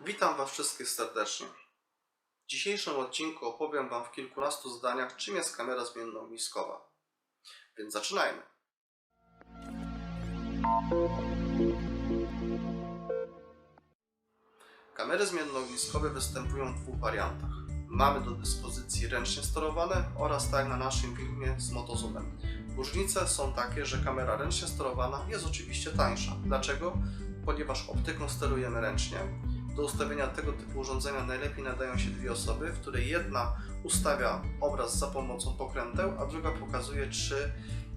Witam Was wszystkich serdecznie. W dzisiejszym odcinku opowiem Wam w kilkunastu zdaniach, czym jest kamera zmiennoogniskowa. Więc zaczynajmy. Kamery zmiennoogniskowe występują w dwóch wariantach. Mamy do dyspozycji ręcznie sterowane oraz tak na naszym filmie z motozoomem. Różnice są takie, że kamera ręcznie sterowana jest oczywiście tańsza. Dlaczego? Ponieważ optyką sterujemy ręcznie. Do ustawienia tego typu urządzenia najlepiej nadają się dwie osoby, w której jedna ustawia obraz za pomocą pokręteł, a druga pokazuje, czy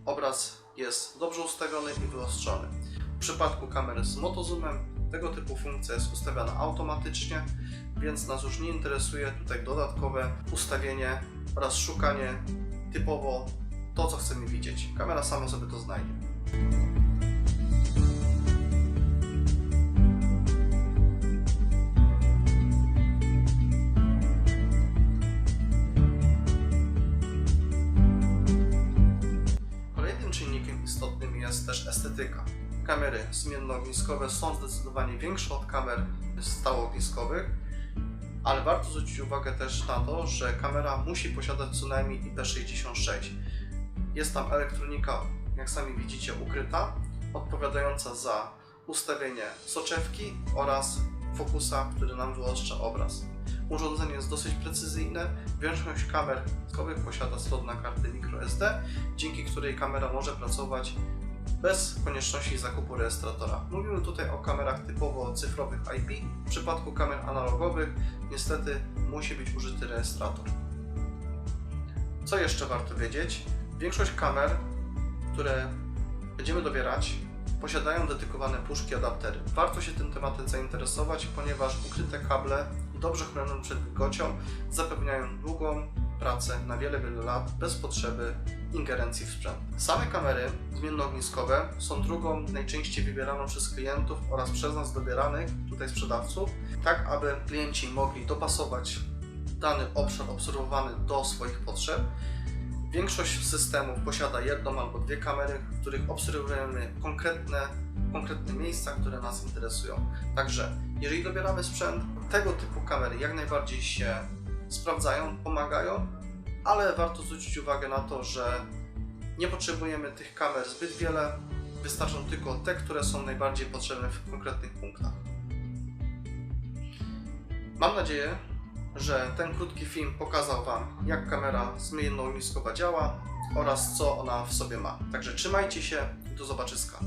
obraz jest dobrze ustawiony i wyostrzony. W przypadku kamery z motozoomem tego typu funkcja jest ustawiana automatycznie, więc nas już nie interesuje tutaj dodatkowe ustawienie oraz szukanie typowo to, co chcemy widzieć. Kamera sama sobie to znajdzie. Jest też estetyka. Kamery zmiennoogniskowe są zdecydowanie większe od kamer stałoogniskowych, ale warto zwrócić uwagę też na to, że kamera musi posiadać co najmniej IP66. Jest tam elektronika, jak sami widzicie, ukryta, odpowiadająca za ustawienie soczewki oraz fokusa, który nam wyostrza obraz. Urządzenie jest dosyć precyzyjne. Większość kamer posiada slot na kartę microSD, dzięki której kamera może pracować bez konieczności zakupu rejestratora. Mówimy tutaj o kamerach typowo cyfrowych IP. W przypadku kamer analogowych niestety musi być użyty rejestrator. Co jeszcze warto wiedzieć? Większość kamer, które będziemy dobierać, posiadają dedykowane puszki adaptery. Warto się tym tematem zainteresować, ponieważ ukryte kable dobrze chronione przed wilgocią zapewniają długą pracę na wiele, wiele lat bez potrzeby ingerencji w sprzęt. Same kamery zmiennoogniskowe są drugą najczęściej wybieraną przez klientów oraz przez nas dobieranych tutaj sprzedawców, tak aby klienci mogli dopasować dany obszar obserwowany do swoich potrzeb. Większość systemów posiada jedną albo dwie kamery, w których obserwujemy konkretne, konkretne miejsca, które nas interesują. Także jeżeli dobieramy sprzęt, tego typu kamery jak najbardziej się sprawdzają, pomagają, ale warto zwrócić uwagę na to, że nie potrzebujemy tych kamer zbyt wiele, wystarczą tylko te, które są najbardziej potrzebne w konkretnych punktach. Mam nadzieję, że ten krótki film pokazał Wam, jak kamera zmiennoogniskowa działa oraz co ona w sobie ma. Także trzymajcie się i do zobaczyska.